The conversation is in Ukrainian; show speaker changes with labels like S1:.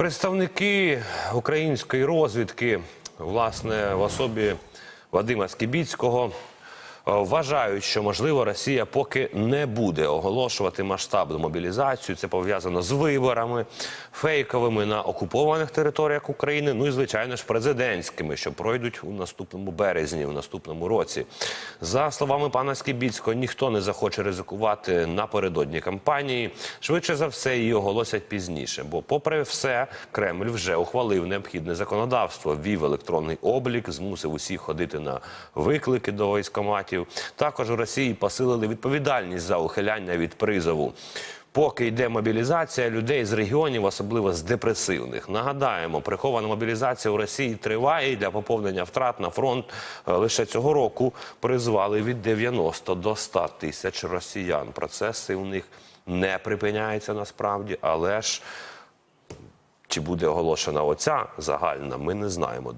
S1: Представники української розвідки, власне, в особі Вадима Скібіцького, вважають, що можливо Росія поки не буде оголошувати масштабну мобілізацію. Це пов'язано з виборами фейковими на окупованих територіях України. Ну і звичайно ж президентськими, що пройдуть у наступному березні, у наступному році. За словами пана Скібіцького, ніхто не захоче ризикувати напередодні кампанії. Швидше за все, її оголосять пізніше. Бо, попри все, Кремль вже ухвалив необхідне законодавство, ввів електронний облік, змусив усіх ходити на виклики до військоматів. Також у Росії посилили відповідальність за ухиляння від призову. Поки йде мобілізація людей з регіонів, особливо з депресивних. Нагадаємо, прихована мобілізація у Росії триває і для поповнення втрат на фронт е, лише цього року призвали від 90 до 100 тисяч росіян. Процеси у них не припиняються насправді, але ж чи буде оголошена оця загальна, ми не знаємо.